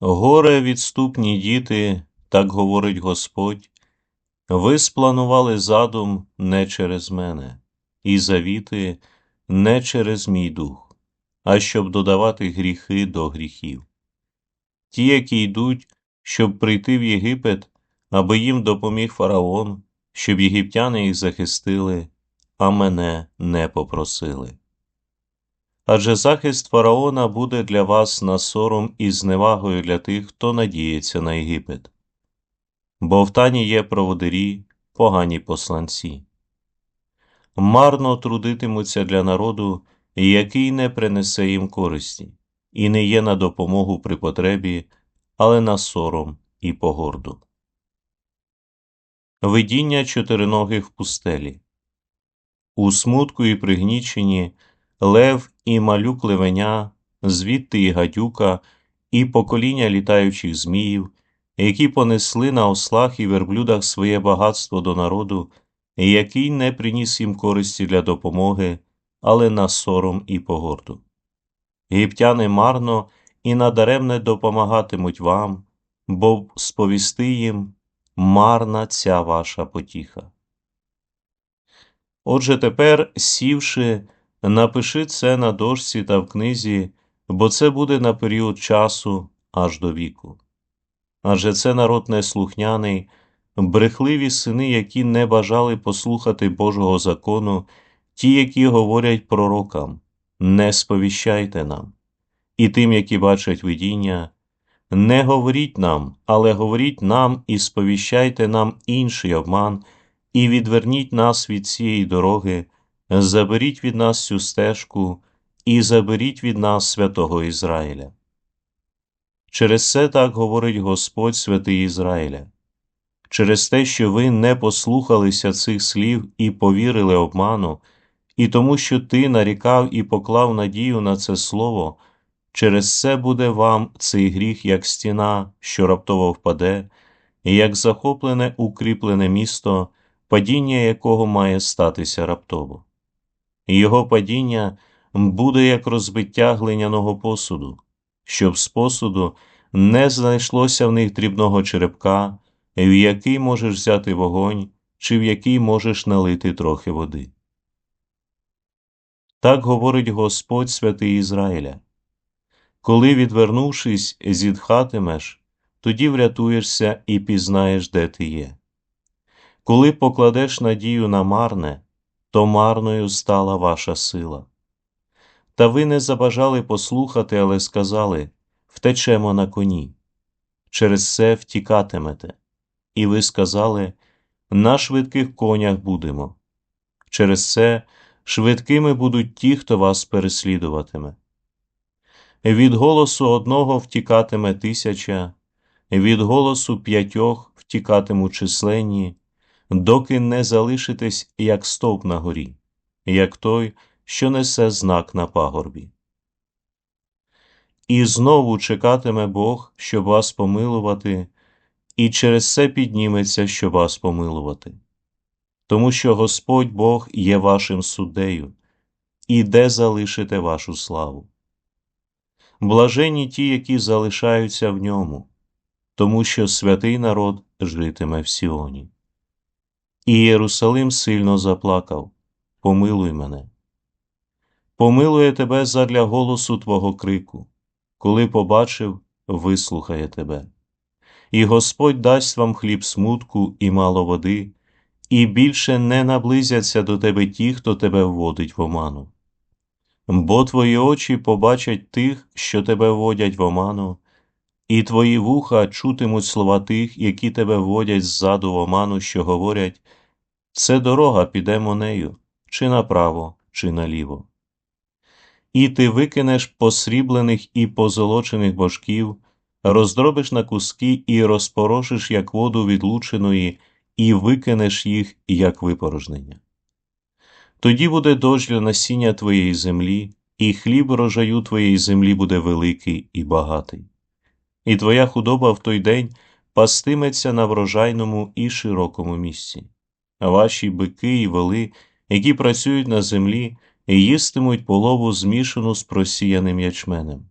Горе відступні діти, так говорить Господь, ви спланували задум не через мене, і завіти не через мій дух, а щоб додавати гріхи до гріхів. Ті, які йдуть, щоб прийти в Єгипет, аби їм допоміг фараон, щоб єгиптяни їх захистили, а мене не попросили. Адже захист фараона буде для вас на сором і зневагою для тих, хто надіється на Єгипет. Бо в тані є проводирі, погані посланці. Марно трудитимуться для народу, який не принесе їм користі, і не є на допомогу при потребі, але на сором і погорду. Видіння чотириногих в пустелі. У смутку і пригніченні лев і малюк левеня, звідти і гадюка, і покоління літаючих зміїв, які понесли на ослах і верблюдах своє багатство до народу, який не приніс їм користі для допомоги, але на сором і погорду. Єгиптяни марно і надаремне допомагатимуть вам, бо сповісти їм марна ця ваша потіха. Отже тепер, сівши, напиши це на дошці та в книзі, бо це буде на період часу аж до віку. Адже це народ неслухняний, брехливі сини, які не бажали послухати Божого закону, ті, які говорять пророкам, не сповіщайте нам, і тим, які бачать видіння, не говоріть нам, але говоріть нам і сповіщайте нам інший обман, і відверніть нас від цієї дороги, заберіть від нас цю стежку і заберіть від нас святого Ізраїля. Через це так говорить Господь святий Ізраїля. Через те, що ви не послухалися цих слів і повірили обману, і тому, що ти нарікав і поклав надію на це слово, через це буде вам цей гріх, як стіна, що раптово впаде, і як захоплене укріплене місто, падіння якого має статися раптово. Його падіння буде як розбиття глиняного посуду, щоб з посуду не знайшлося в них дрібного черепка, в який можеш взяти вогонь, чи в який можеш налити трохи води. Так говорить Господь святий Ізраїля. Коли, відвернувшись, зітхатимеш, тоді врятуєшся і пізнаєш, де ти є. Коли покладеш надію на марне, то марною стала ваша сила. Та ви не забажали послухати, але сказали втечемо на коні. Через це втікатимете, і ви сказали на швидких конях будемо. Через це швидкими будуть ті, хто вас переслідуватиме. Від голосу одного втікатиме тисяча, від голосу п'ятьох втікатимуть численні, доки не залишитесь, як стовп на горі, як той, що несе знак на пагорбі. І знову чекатиме Бог, щоб вас помилувати, і через це підніметься, щоб вас помилувати. Тому що Господь Бог є вашим суддею, і де залишите вашу славу. Блажені ті, які залишаються в ньому, тому що святий народ житиме в Сіоні. І Єрусалим сильно заплакав Помилуй мене. Помилує тебе задля голосу Твого крику, коли побачив, вислухає тебе. І Господь дасть вам хліб смутку і мало води, і більше не наблизяться до тебе ті, хто тебе вводить в оману. Бо твої очі побачать тих, що тебе вводять в оману, і твої вуха чутимуть слова тих, які тебе вводять ззаду в оману, що говорять це дорога підемо нею, чи направо, чи наліво. І ти викинеш посріблених і позолочених божків, роздробиш на куски і розпорошиш, як воду відлученої, і викинеш їх, як випорожнення. Тоді буде дощ для насіння твоєї землі, і хліб рожаю твоєї землі буде великий і багатий. І твоя худоба в той день пастиметься на врожайному і широкому місці. Ваші бики і воли, які працюють на землі, їстимуть полову змішану з просіяним ячменем.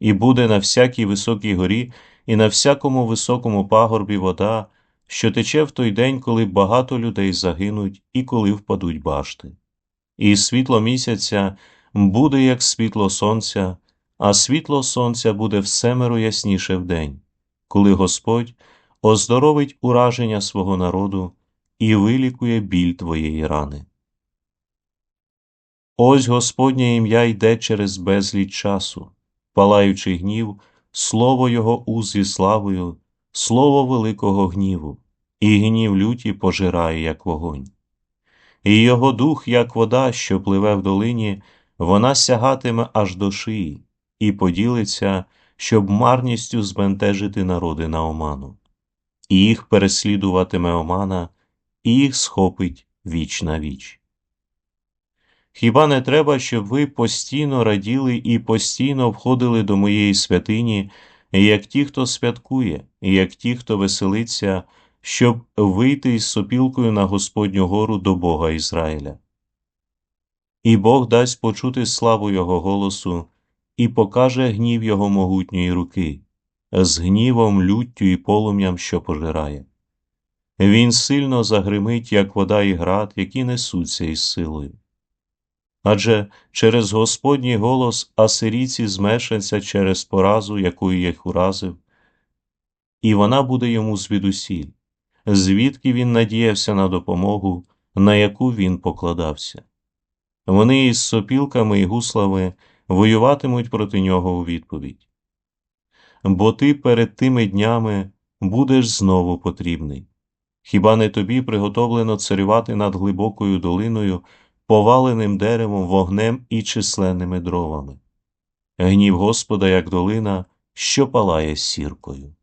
і буде на всякій високій горі і на всякому високому пагорбі вода, що тече в той день, коли багато людей загинуть і коли впадуть башти. І світло місяця буде як світло сонця, а світло сонця буде всемеро ясніше вдень, коли Господь оздоровить ураження свого народу і вилікує біль твоєї рани. Ось Господнє ім'я йде через безліч часу, палаючи гнів, слово Його уз зі славою, слово великого гніву, і гнів люті пожирає, як вогонь. І його дух, як вода, що пливе в долині, вона сягатиме аж до шиї, і поділиться, щоб марністю збентежити народи на оману. І їх переслідуватиме омана, і схопить віч на віч. Хіба не треба, щоб ви постійно раділи і постійно входили до моєї святині, як ті, хто святкує, як ті, хто веселиться, щоб вийти із сопілкою на Господню гору до Бога Ізраїля? І Бог дасть почути славу Його голосу і покаже гнів Його могутньої руки, з гнівом, люттю і полум'ям, що пожирає. Він сильно загримить, як вода і град, які несуться із силою. Адже через Господній голос асирійці змешаться через поразу, якою їх уразив, і вона буде йому звідусіль, звідки він надіявся на допомогу, на яку він покладався. Вони із сопілками і гуслами воюватимуть проти нього у відповідь. Бо ти перед тими днями будеш знову потрібний. Хіба не тобі приготовлено царювати над глибокою долиною, поваленим деревом, вогнем і численними дровами? Гнів Господа, як долина, що палає сіркою.